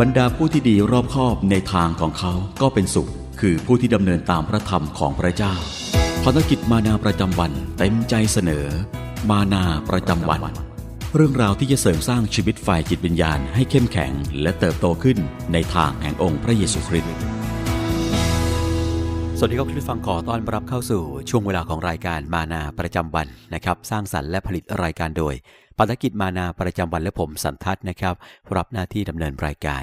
บรรดาผู้ที่ดีรอบคอบในทางของเขาก็เป็นสุข คือผู้ที่ดำเนินตามพระธรรมของพระเจ้าภารกิจมานาประจำวันเต็มใจเสนอ มานาประจำวัน เรื่องราวที่จะเสริมสร้างชีวิตฝ่ายจิตวิญญาณให้เข้มแข็งและเติบโตขึ้นในทางแห่งองค์พระเยซูคริสต์ สวัสดีครับคุณผู้ฟังขอต้อนรับเข้าสู่ช่วงเวลาของรายการมานาประจำวันนะครับ สร้างสรรค์และผลิตรายการโดยปาธกิจมานาประจำวันและผมสันทัศน์นะครับรับหน้าที่ดำเนินรายการ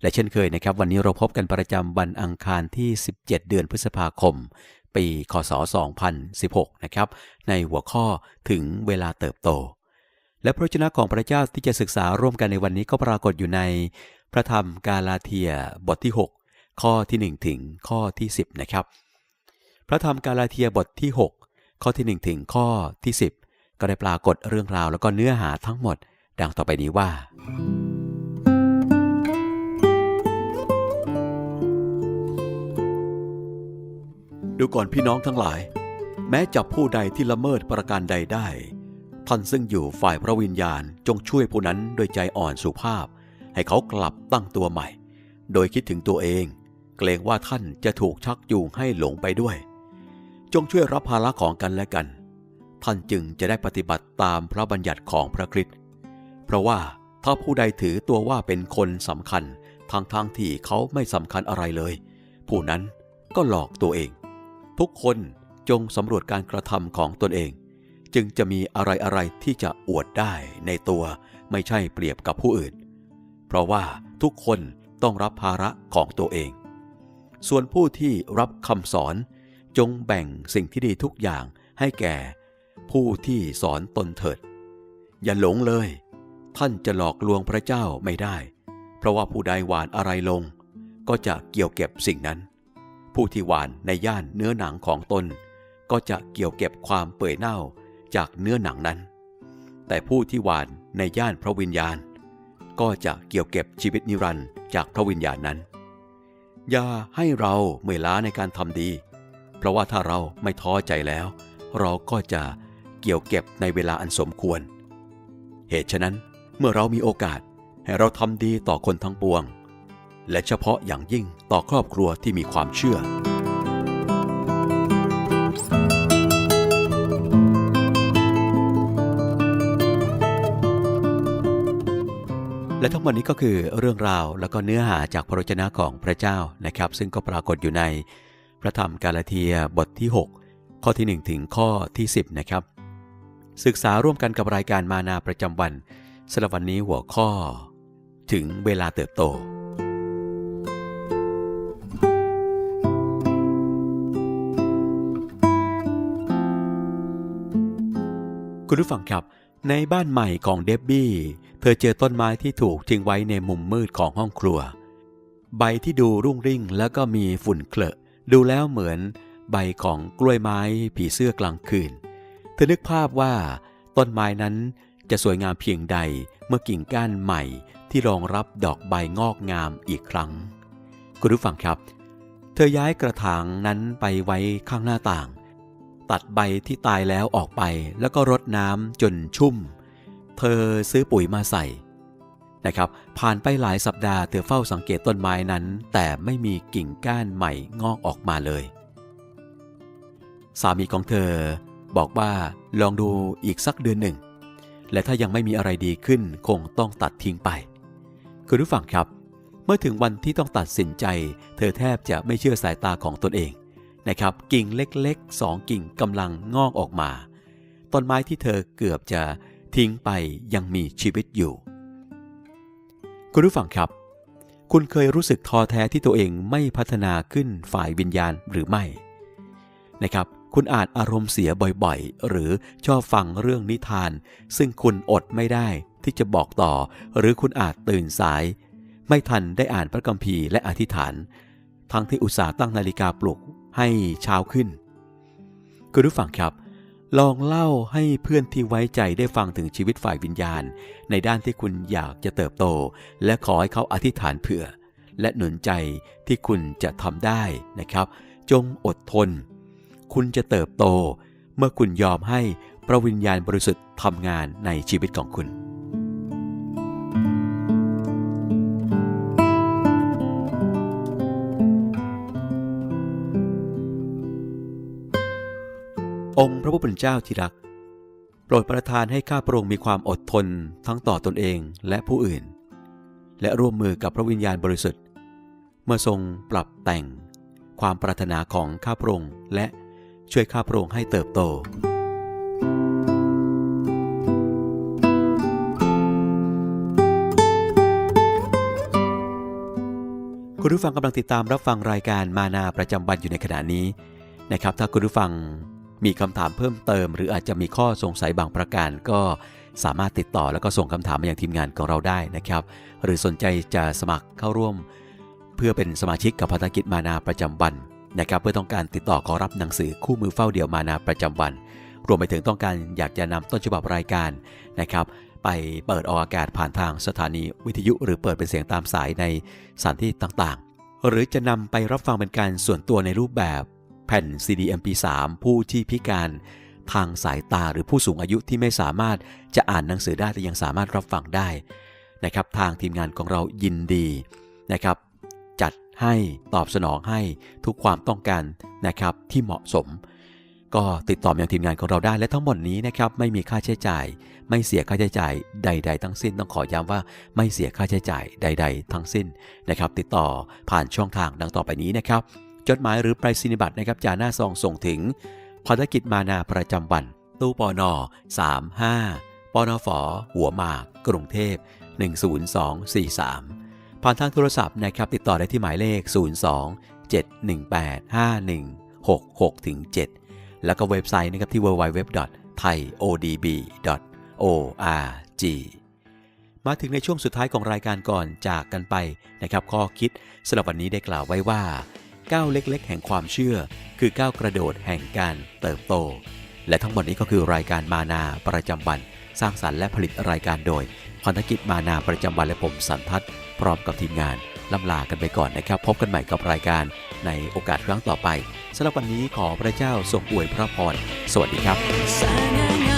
และเช่นเคยนะครับ วันนี้เราพบกันประจำวันอังคารที่ 17 เดือนพฤษภาคม ปีคศ 2016 นะครับ ในหัวข้อถึงเวลาเติบโต และพระวจนะของพระเจ้าที่จะศึกษาร่วมกันในวันนี้ก็ปรากฏอยู่ในพระธรรมกาลาเทียบทที่ 6 ข้อที่1ถึงข้อที่ 10 นะครับ พระธรรมกาลาเทียบทที่ 6 ข้อที่ 1 ถึงข้อที่ 10 ก็ได้ปรากฏเรื่องราวแล้วก็เนื้อหาทั้งหมด ดังต่อไปนี้ว่า ดูก่อนพี่น้องทั้งหลาย แม้จับผู้ใดที่ละเมิดประการใดได้ ท่านซึ่งอยู่ฝ่ายพระวิญญาณจงช่วยผู้นั้นโดยใจอ่อนสุภาพ ให้เขากลับตั้งตัวใหม่ โดยคิดถึงตัวเอง เกรงว่าท่านจะถูกชักจูงให้หลงไปด้วย จงช่วยรับภาระของกันและกัน ท่านจึงจะได้ปฏิบัติตามพระบัญญัติของพระคริสต์เพราะว่าถ้าผู้ใดถือตัวว่าเป็นคนสำคัญทางทางที่เขาไม่สำคัญอะไรเลย ผู้นั้นก็หลอกตัวเอง ทุกคนจงสำรวจการกระทำของตนเอง จึงจะมีอะไรอะไรที่จะอวดได้ในตัวไม่ใช่เปรียบกับผู้อื่น เพราะว่าทุกคนต้องรับภาระของตัวเอง ส่วนผู้ที่รับคำสอนจงแบ่งสิ่งที่ดีทุกอย่างให้แก่ ผู้ที่สอนตนเถิด อย่าหลงเลย ท่านจะหลอกลวงพระเจ้าไม่ได้ เพราะว่าผู้ใดหวานอะไรลง ก็จะเกี่ยวเก็บสิ่งนั้น ผู้ที่หวานในย่านเนื้อหนังของตน ก็จะเกี่ยวเก็บความเปื่อยเน่าจากเนื้อหนังนั้น แต่ผู้ที่หวานในย่านพระวิญญาณ ก็จะเกี่ยวเก็บชีวิตนิรันดร์จากพระวิญญาณนั้น อย่าให้เราเมื่อล้าในการทำดี เพราะว่าถ้าเราไม่ท้อใจแล้ว เราก็จะเกี่ยวเก็บในเวลาอันสมควร เหตุฉะนั้นเมื่อเรามีโอกาสให้เราทำดีต่อคนทั้งปวง และเฉพาะอย่างยิ่งต่อครอบครัวที่มีความเชื่อ และทั้งหมดนี้ก็คือเรื่องราวแล้วก็เนื้อหาจากพระวจนะของพระเจ้านะครับ ซึ่งก็ปรากฏอยู่ในพระธรรมกาลาเทียบทที่ 6 ข้อที่ 1 ถึงข้อที่ 10 นะครับ ศึกษาร่วมกันกับรายการมานาประจำวันสำหรับวันนี้หัวข้อ ถึงเวลาเติบโต คุณผู้ฟังครับ ในบ้านใหม่ของเดบบี้ เธอเจอต้นไม้ที่ถูกทิ้งไว้ในมุมมืดของห้องครัว ใบที่ดูรุ่งริ่งแล้วก็มีฝุ่นเคลอะ ดูแล้วเหมือนใบของกล้วยไม้ผีเสื้อกลางคืน เธอนึกภาพว่า ต้นไม้นั้นจะสวยงามเพียงใดเมื่อกิ่งก้านใหม่ที่รองรับดอกใบงอกงามอีกครั้ง คุณผู้ฟังครับ เธอย้ายกระถางนั้นไปไว้ข้างหน้าต่าง ตัดใบที่ตายแล้วออกไป แล้วก็รดน้ำจนชุ่ม เธอซื้อปุ๋ยมาใส่นะครับ ผ่านไปหลายสัปดาห์เธอเฝ้าสังเกตต้นไม้นั้น แต่ไม่มีกิ่งก้านใหม่งอกออกมาเลย สามีของเธอบอกว่าลองดูอีกสักเดือนหนึ่ง และถ้ายังไม่มีอะไรดีขึ้นคงต้องตัดทิ้งไป คุณผู้ฟังครับ เมื่อถึงวันที่ต้องตัดสินใจ เธอแทบจะไม่เชื่อสายตาของตนเอง นะครับ กิ่งเล็กๆสองกิ่งกำลังงอกออกมา ต้นไม้ที่เธอเกือบจะทิ้งไปยังมีชีวิตอยู่ คุณผู้ฟังครับ คุณเคยรู้สึกท้อแท้ที่ตัวเองไม่พัฒนาขึ้นฝ่ายวิญญาณหรือไม่ นะครับ คุณอาจอารมณ์เสียบ่อยๆ หรือชอบฟังเรื่องนิทาน ซึ่งคุณอดไม่ได้ที่จะบอกต่อ หรือคุณอาจตื่นสาย ไม่ทันได้อ่านพระคัมภีร์และอธิษฐาน ทั้งที่อุตส่าห์ตั้งนาฬิกาปลุก ให้เช้าขึ้นคุณผู้ฟังครับ ลองเล่าให้เพื่อนที่ไว้ใจได้ฟังถึงชีวิตฝ่ายวิญญาณ ในด้านที่คุณอยากจะเติบโต และขอให้เขาอธิษฐานเผื่อ และหนุนใจที่คุณจะทำได้นะครับ จงอดทน คุณจะเติบโต เมื่อคุณยอมให้พระวิญญาณบริสุทธิ์ทำงานในชีวิตของคุณ องค์พระผู้เป็นเจ้าที่รัก โปรดประทานให้ข้าพระองค์มีความอดทนทั้งต่อตนเองและผู้อื่น และร่วมมือกับพระวิญญาณบริสุทธิ์เมื่อทรงปรับแต่งความปรารถนาของข้าพระองค์และช่วยข้าพระองค์ให้เติบโต คุณผู้ฟังกำลังติดตามรับฟังรายการมานาประจำวันอยู่ในขณะนี้นะครับ ถ้าคุณผู้ฟัง มีคำถามเพิ่มเติม หรืออาจจะมีข้อสงสัยบางประการก็สามารถติดต่อแล้วก็ส่งคำถามมาอยังทีมงานของเราได้นะครับ หรือสนใจจะสมัครเข้าร่วม เพื่อเป็นสมาชิกกับพันธกิจมานาประจำวันนะครับเพื่อต้องการติดต่อขอรับหนังสือคู่มือเฝ้าเดี่ยวมานาประจำวัน รวมไปถึงต้องการอยากจะนำต้นฉบับรายการนะครับ ไปเปิดออกอากาศผ่านทางสถานีวิทยุ หรือเปิดเป็นเสียงตามสายในสถานที่ต่างๆ หรือจะนำไปรับฟังเป็นการส่วนตัวในรูปแบบ แผ่น CD MP3 ผู้ที่พิการทางสายตาหรือผู้สูงอายุที่ไม่สามารถจะอ่านหนังสือได้แต่ยังสามารถรับฟังได้นะครับ ทางทีมงานของเรายินดีนะครับ จัดให้ตอบสนองให้ทุกความต้องการนะครับที่เหมาะสม ก็ติดต่อมายังทีมงานของเราได้และทั้งหมดนี้นะครับไม่มีค่าใช้จ่าย ไม่เสียค่าใช้จ่ายใด ๆ ทั้งสิ้นต้องขอย้ำว่าไม่เสียค่าใช้จ่ายใด ๆ ทั้งสิ้นนะครับ ติดต่อผ่านช่องทางดังต่อไปนี้นะครับ จดหมายหรือไปรษณียบัตรนะครับจาหน้าซองส่งถึงภารกิจมานาประจำวัน ตู้ปอนอ35ปอนอฝอหัวหมาก กรุงเทพ 10243 ผ่านทางโทรศัพท์นะครับติดต่อได้ที่หมายเลข 02 718 5166ถึง7แล้วก็เว็บไซต์นะครับที่ www.thaiodb.org มาถึงในช่วงสุดท้ายของรายการก่อนจากกันไปนะครับ ข้อคิดสำหรับวันนี้ได้กล่าวไว้ว่า ก้าวเล็ก ๆ แห่งความเชื่อ คือก้าวกระโดดแห่งการเติบโต และทั้งหมดนี้ก็คือรายการมานาประจำวัน สร้างสรรค์และผลิตรายการโดยพันธกิจมานาประจำวันและผมสันทัศน์พร้อมกับทีมงานล่ำลากันไปก่อนนะครับ พบกันใหม่กับรายการในโอกาสครั้งต่อไปสำหรับวันนี้ขอพระเจ้าทรงอวยพระพรสวัสดีครับ